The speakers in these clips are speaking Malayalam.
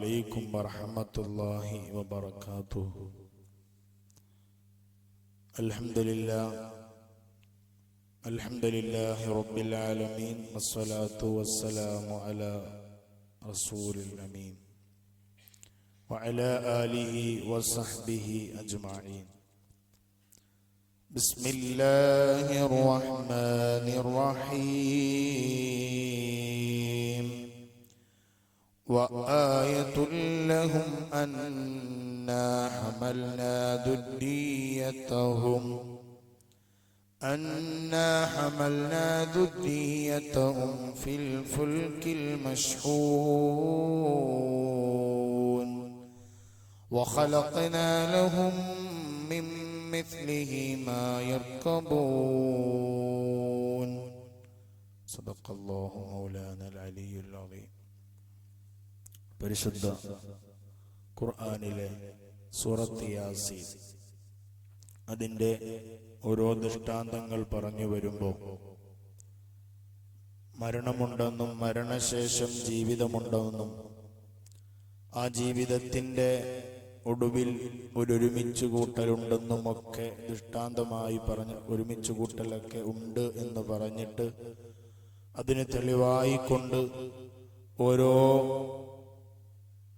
عليكم ورحمة الله وبركاته الحمد لله الحمد لله رب العالمين والصلاة والسلام على رسول الأمين وعلى آله وصحبه أجمعين بسم الله الرحمن الرحيم وآية لهم أنا حملنا ذريتهم. أنا حملنا ذريتهم في الفلك المشحون. وخلقنا لهم من مثله ما يركبون. صدق الله مولانا العلي العظيم. പരിശുദ്ധ ഖുർആാനിലെ സൂറത്ത് യാസീൻ. അതിന്റെ ഓരോ ദൃഷ്ടാന്തങ്ങൾ പറഞ്ഞു വരുമ്പോൾ മരണമുണ്ടെന്നും മരണശേഷം ജീവിതമുണ്ടെന്നും ആ ജീവിതത്തിന്റെ ഒടുവിൽ ഒരു ഒരുമിച്ച് കൂട്ടലുണ്ടെന്നും ഒക്കെ ദൃഷ്ടാന്തമായി പറഞ്ഞ് ഒരുമിച്ച് കൂട്ടലൊക്കെ ഉണ്ട് എന്ന് പറഞ്ഞിട്ട് അതിന് തെളിവായിക്കൊണ്ട് ഓരോ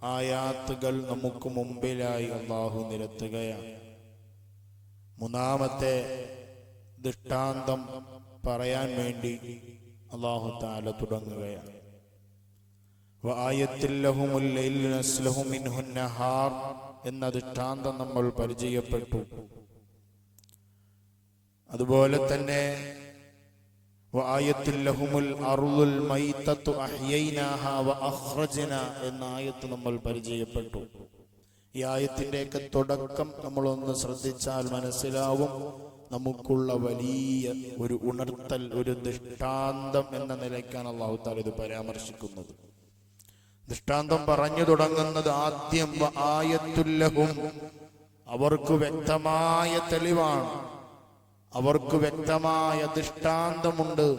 ആയാത്തുകൾ നമുക്ക് മുമ്പിലായി അള്ളാഹു നിരത്തുകയാണ്. മൂന്നാമത്തെ ദൃഷ്ടാന്തം പറയാൻ വേണ്ടി അള്ളാഹു താല തുടങ്ങുകയാണ്. എന്ന ദൃഷ്ടാന്തം നമ്മൾ പരിചയപ്പെട്ടു. അതുപോലെ തന്നെ എന്ന ആയത്ത് നമ്മൾ പരിചയപ്പെട്ടു. ഈ ആയത്തിന്റെയൊക്കെ തുടക്കം നമ്മളൊന്ന് ശ്രദ്ധിച്ചാൽ മനസ്സിലാവും. നമുക്കുള്ള വലിയ ഒരു ഉണർത്തൽ ഒരു ദൃഷ്ടാന്തം എന്ന നിലയ്ക്കാണ് അള്ളാഹു താല ഇത് പരാമർശിക്കുന്നത്. ദൃഷ്ടാന്തം പറഞ്ഞു തുടങ്ങുന്നത് ആദ്യം ആയത്തുല്ലഹും അവർക്ക് വ്യക്തമായ തെളിവാണ്. അവർക്ക് വ്യക്തമായ ദൃഷ്ടാന്തമുണ്ട്.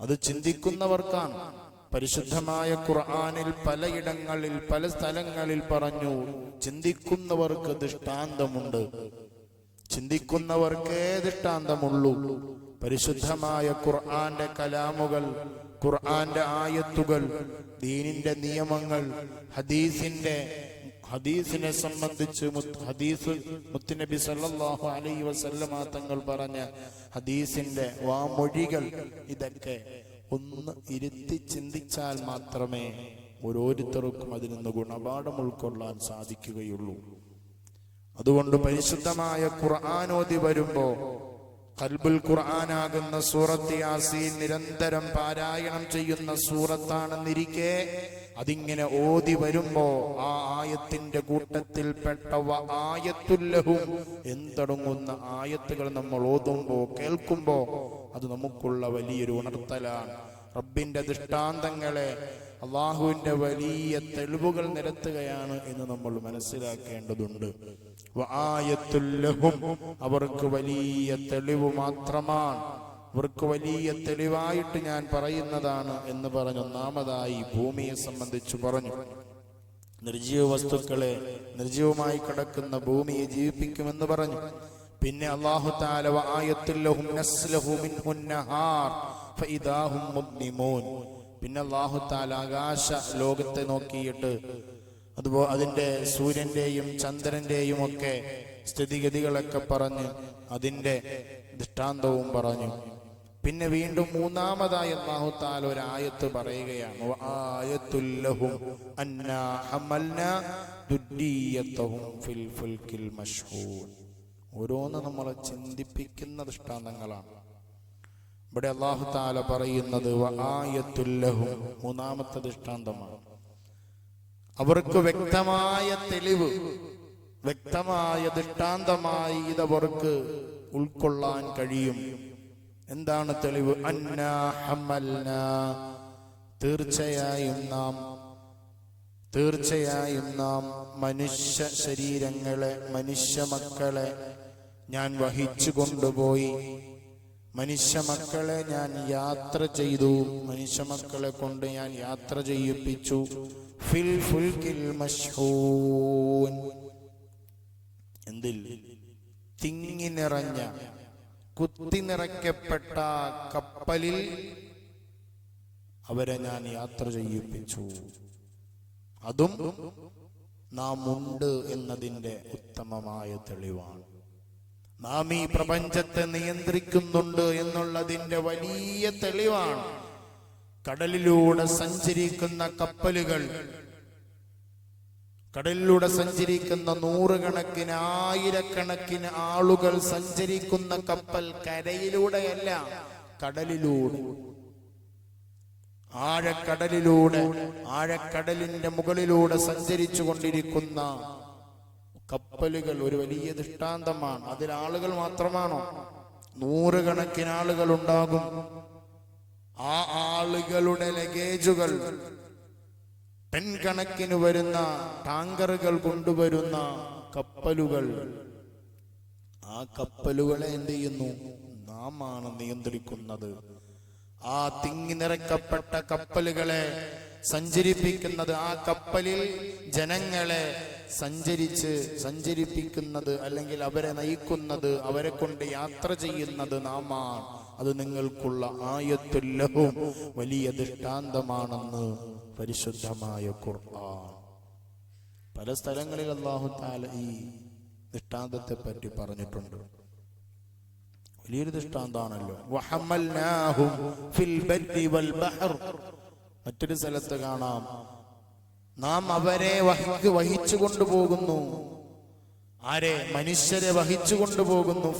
അത് ചിന്തിക്കുന്നവർക്കാണ്. പരിശുദ്ധമായ ഖുർആാനിൽ പലയിടങ്ങളിൽ പല സ്ഥലങ്ങളിൽ പറഞ്ഞു ചിന്തിക്കുന്നവർക്ക് ദൃഷ്ടാന്തമുണ്ട്. ചിന്തിക്കുന്നവർക്കേ ദൃഷ്ടാന്തമുള്ളൂ. പരിശുദ്ധമായ ഖുർആന്റെ കലാമുകൾ ഖുർആന്റെ ആയത്തുകൾ ദീനിന്റെ നിയമങ്ങൾ ഹദീസിന്റെ ഹദീസിനെ സംബന്ധിച്ച് ഹദീസ് മുത്തുനബി സല്ലല്ലാഹു അലൈഹി വസല്ലമ തങ്ങൾ പറഞ്ഞ ഹദീസിന്റെ വാമൊഴികൾ ഇതൊക്കെ ഒന്ന് ഇരുത്തി ചിന്തിച്ചാൽ മാത്രമേ ഓരോരുത്തർക്കും അതിൽ നിന്ന് ഗുണപാഠം ഉൾക്കൊള്ളാൻ സാധിക്കുകയുള്ളൂ. അതുകൊണ്ട് പരിശുദ്ധമായ ഖുർആാനോതി വരുമ്പോ കൽബുൽ ഖുർആനാകുന്ന സൂറത്ത് യാസീൻ നിരന്തരം പാരായണം ചെയ്യുന്ന സൂറത്താണെന്നിരിക്കെ അതിങ്ങനെ ഓതി വരുമ്പോ ആ ആയത്തിന്റെ കൂട്ടത്തിൽ പെട്ടവ ആയത്തുല്ലഹും. എന്തടങ്ങുന്ന ആയത്തുകൾ നമ്മൾ ഓതുമ്പോ കേൾക്കുമ്പോ അത് നമുക്കുള്ള വലിയൊരു ഉണർത്തലാണ്. റബ്ബിന്റെ ദൃഷ്ടാന്തങ്ങളെ അള്ളാഹുവിന്റെ വലിയ തെളിവുകൾ നിരത്തുകയാണ് എന്ന് നമ്മൾ മനസ്സിലാക്കേണ്ടതുണ്ട്. അവർക്ക് വലിയ തെളിവ് മാത്രമാണ്. അവർക്ക് വലിയ തെളിവായിട്ട് ഞാൻ പറയുന്നതാണ് എന്ന് പറഞ്ഞു. ഒന്നാമതായി ഭൂമിയെ സംബന്ധിച്ച് പറഞ്ഞു. നിർജീവ വസ്തുക്കളെ നിർജീവമായി കിടക്കുന്ന ഭൂമിയെ ജീവിപ്പിക്കുമെന്ന് പറഞ്ഞു. പിന്നെ അള്ളാഹു താലവ പിന്നെ അള്ളാഹു താല ആകാശ ലോകത്തെ നോക്കിയിട്ട് അതുപോലെ അതിന്റെ സൂര്യന്റെയും ചന്ദ്രന്റെയും ഒക്കെ സ്ഥിതിഗതികളൊക്കെ പറഞ്ഞ് അതിന്റെ ദൃഷ്ടാന്തവും പറഞ്ഞു. പിന്നെ വീണ്ടും മൂന്നാമതായി അള്ളാഹു താല ഒരു ആയത്ത് പറയുകയാണ് ഓരോന്ന് നമ്മളെ ചിന്തിപ്പിക്കുന്ന ദൃഷ്ടാന്തങ്ങളാണ്. ഇവിടെ അള്ളാഹു താല പറയുന്നത് ആയത്തുല്ലഹും മൂന്നാമത്തെ ദൃഷ്ടാന്തമാണ്. അവർക്ക് വ്യക്തമായ തെളിവ് വ്യക്തമായ ദൃഷ്ടാന്തമായി ഇതവർക്ക് ഉൾക്കൊള്ളാൻ കഴിയും. എന്താണ് തെളിവ്? തീർച്ചയായും നാം തീർച്ചയായും നാം മനുഷ്യ ശരീരങ്ങളെ മനുഷ്യ മക്കളെ ഞാൻ വഹിച്ചു കൊണ്ടുപോയി. മനുഷ്യ മക്കളെ ഞാൻ യാത്ര ചെയ്തു. മനുഷ്യ മക്കളെ കൊണ്ട് ഞാൻ യാത്ര ചെയ്യിപ്പിച്ചു. ഫിൽ ഫുൽകിൽ മശ്ഹൂൻ എന്തിൽ? തിങ്ങി നിറഞ്ഞ കുത്തി നിറയ്ക്കപ്പെട്ട കപ്പലിൽ അവരെ ഞാൻ യാത്ര ചെയ്യിപ്പിച്ചു. അതും നാം ഉണ്ട് എന്നതിന്റെ ഉത്തമമായ തെളിവാണ്. നാം ഈ പ്രപഞ്ചത്തെ നിയന്ത്രിക്കുന്നുണ്ട് എന്നുള്ളതിന്റെ വലിയ തെളിവാണ്. കടലിലൂടെ സഞ്ചരിക്കുന്ന കപ്പലുകൾ കടലിലൂടെ സഞ്ചരിക്കുന്ന നൂറുകണക്കിന് ആയിരക്കണക്കിന് ആളുകൾ സഞ്ചരിക്കുന്ന കപ്പൽ കരയിലൂടെയല്ല കടലിലൂടെ. ആഴക്കടലിലൂടെ ആഴക്കടലിന്റെ മുകളിലൂടെ സഞ്ചരിച്ചു കൊണ്ടിരിക്കുന്ന കപ്പലുകൾ ഒരു വലിയ ദൃഷ്ടാന്തമാണ്. അതിൽ ആളുകൾ മാത്രമാണോ? നൂറുകണക്കിന് ആളുകൾ ഉണ്ടാകും. ആ ആളുകളുടെ ലഗേജുകൾ ടൺ കണക്കിന് വരുന്ന ടാങ്കറുകൾ കൊണ്ടുവരുന്ന കപ്പലുകൾ. ആ കപ്പലുകളെ എന്ത് ചെയ്യുന്നു? നാം ആണ് നിയന്ത്രിക്കുന്നത്. ആ തിങ്ങി നിറക്കപ്പെട്ട കപ്പലുകളെ സഞ്ചരിപ്പിക്കുന്നത് ആ കപ്പലിൽ ജനങ്ങളെ സഞ്ചരിച്ച് സഞ്ചരിപ്പിക്കുന്നത് അല്ലെങ്കിൽ അവരെ നയിക്കുന്നത് അവരെ കൊണ്ട് യാത്ര ചെയ്യുന്നത് നാമാണ്. അത് നിങ്ങൾക്കുള്ള ആയത്തുല്ലവും വലിയ ദൃഷ്ടാന്തമാണെന്ന് പരിശുദ്ധമായ ഖുർആൻ. പല സ്ഥലങ്ങളിൽ അള്ളാഹു താല ഈ ദൃഷ്ടാന്തത്തെ പറ്റി പറഞ്ഞിട്ടുണ്ട്. വലിയൊരു ദൃഷ്ടാന്താണല്ലോ. മറ്റൊരു സ്ഥലത്ത് കാണാം. നാം അവരെ വഹിക്ക് വഹിച്ചു കൊണ്ടുപോകുന്നു. ആരെ? മനുഷ്യരെ വഹിച്ചു കൊണ്ടുപോകുന്നു.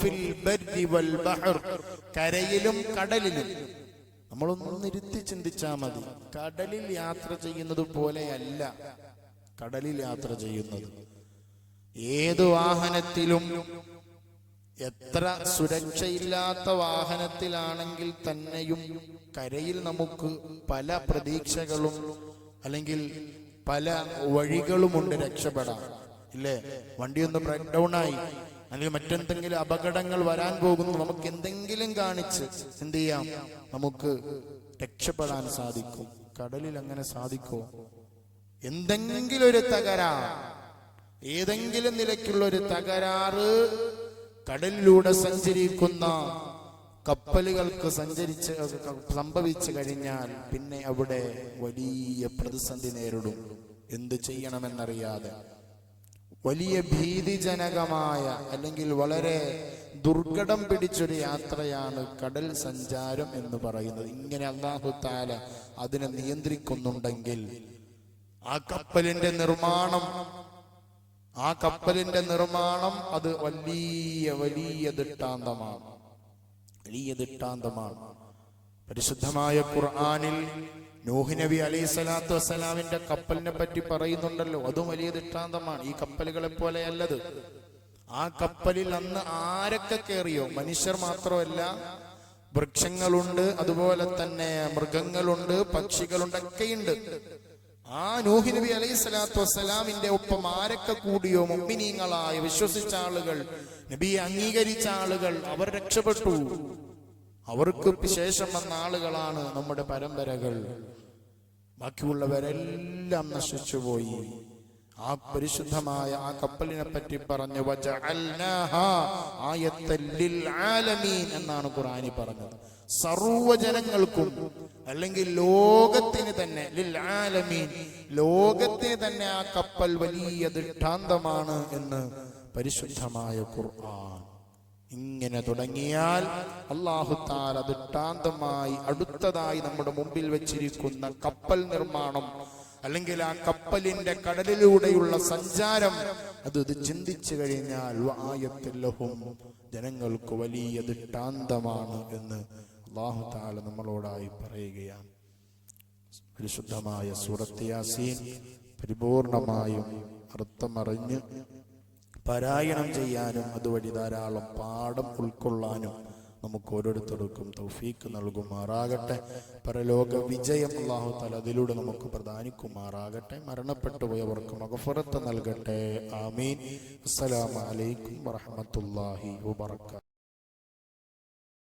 കരയിലും കടലിലും. നമ്മളൊന്ന് ഇരുത്തി ചിന്തിച്ചാ മതി. കടലിൽ യാത്ര ചെയ്യുന്നത് പോലെയല്ല കടലിൽ യാത്ര ചെയ്യുന്നത്. ഏത് വാഹനത്തിലും എത്ര സുരക്ഷയില്ലാത്ത വാഹനത്തിലാണെങ്കിൽ തന്നെയും കരയിൽ നമുക്ക് പല പ്രതീക്ഷകളും അല്ലെങ്കിൽ പല വഴികളുമുണ്ട് രക്ഷപ്പെടാൻ. ഇല്ലേ? വണ്ടി ഒന്ന് ബ്രേക്ക് ഡൗൺ ആയി. അല്ലെങ്കിൽ മറ്റെന്തെങ്കിലും അപകടങ്ങൾ വരാൻ പോകുന്നു നമുക്ക് എന്തെങ്കിലും കാണിച്ച് എന്ത് ചെയ്യാം? നമുക്ക് രക്ഷപ്പെടാൻ സാധിക്കും. കടലിൽ അങ്ങനെ സാധിക്കോ? എന്തെങ്കിലും ഒരു തകരാർ ഏതെങ്കിലും നിലയ്ക്കുള്ള ഒരു തകരാറ് കടലിലൂടെ സഞ്ചരിക്കുന്ന കപ്പലുകൾക്ക് സഞ്ചരിച്ച് സംഭവിച്ചു കഴിഞ്ഞാൽ പിന്നെ അവിടെ വലിയ പ്രതിസന്ധി നേരിടും. എന്ത് ചെയ്യണമെന്നറിയാതെ. വലിയ ഭീതിജനകമായ അല്ലെങ്കിൽ വളരെ ദുർഘടം പിടിച്ചൊരു യാത്രയാണ് കടൽ സഞ്ചാരം എന്ന് പറയുന്നത്. ഇങ്ങനെ അള്ളാഹു താല അതിനെ നിയന്ത്രിക്കുന്നുണ്ടെങ്കിൽ ആ കപ്പലിന്റെ നിർമ്മാണം ആ കപ്പലിന്റെ നിർമ്മാണം അത് വലിയ വലിയ ദിട്ടാന്തമാണ് വലിയ ദിട്ടാന്തമാണ് പരിശുദ്ധമായ ഖുർആനിൽ നൂഹ് നബി അലൈഹി സ്വലാത്തു വസ്സലാമിന്റെ കപ്പലിനെ പറ്റി പറയുന്നുണ്ടല്ലോ. അതും വലിയ ദൃഷ്ടാന്തമാണ്. ഈ കപ്പലുകളെ പോലെയല്ലത്. ആ കപ്പലിൽ അന്ന് ആരൊക്കെ കയറിയോ മനുഷ്യർ മാത്രമല്ല. വൃക്ഷങ്ങളുണ്ട് അതുപോലെ തന്നെ മൃഗങ്ങളുണ്ട് പക്ഷികളുണ്ട് ഒക്കെയുണ്ട്. ആ നൂഹി നബി അലൈഹി സ്വലാത്തു വസ്സലാമിന്റെ ഒപ്പം ആരൊക്കെ കൂടിയോ? മുമ്പിനീങ്ങളായ വിശ്വസിച്ച ആളുകൾ നബിയെ അംഗീകരിച്ച ആളുകൾ അവർ രക്ഷപ്പെട്ടു. അവർക്ക് വിശേഷം വന്ന ആളുകളാണ് നമ്മുടെ പരമ്പരകൾ. ബാക്കിയുള്ളവരെല്ലാം നശിച്ചുപോയി. ആ പരിശുദ്ധമായ ആ കപ്പലിനെ പറ്റി പറഞ്ഞു എന്നാണ് ഖുറാനി പറഞ്ഞത്. സർവജനങ്ങൾക്കും അല്ലെങ്കിൽ ലോകത്തിന് തന്നെ ആലമീൻ ലോകത്തിന് തന്നെ ആ കപ്പൽ വലിയ ദൃഷ്ടാന്തമാണ് എന്ന് പരിശുദ്ധമായ ഖുർആൻ. ഇങ്ങനെ തുടങ്ങിയാൽ അള്ളാഹു താല ദൃഷ്ടാന്തമായി അടുത്തതായി നമ്മുടെ മുമ്പിൽ വെച്ചിരിക്കുന്ന കപ്പൽ നിർമ്മാണം അല്ലെങ്കിൽ ആ കപ്പലിന്റെ കടലിലൂടെയുള്ള സഞ്ചാരം അത് ഇത് ചിന്തിച്ചു കഴിഞ്ഞാൽ ആയത്തില്ലഹും ജനങ്ങൾക്ക് വലിയ ദൃഷ്ടാന്തമാണ് എന്ന് അള്ളാഹു താല നമ്മളോടായി പറയുകയാണ്. പരിശുദ്ധമായ സൂറത്ത് യാസീൻ പരിപൂർണമായും അർത്ഥമറിഞ്ഞ് പാരായണം ചെയ്യാനും അതുവഴി ധാരാളം പാഠം ഉൾക്കൊള്ളാനും നമുക്ക് ഓരോരുത്തർക്കും തൗഫീക്ക് നൽകുമാറാകട്ടെ. പരലോക വിജയം അള്ളാഹു തല അതിലൂടെ നമുക്ക് പ്രദാനിക്കുമാറാകട്ടെ. മരണപ്പെട്ടു പോയവർക്ക് മകഫുറത്ത് നൽകട്ടെ. ആമീൻ. അസ്സലാമു അലൈക്കും വറഹ്മത്തുള്ളാഹി വബറകാതുഹു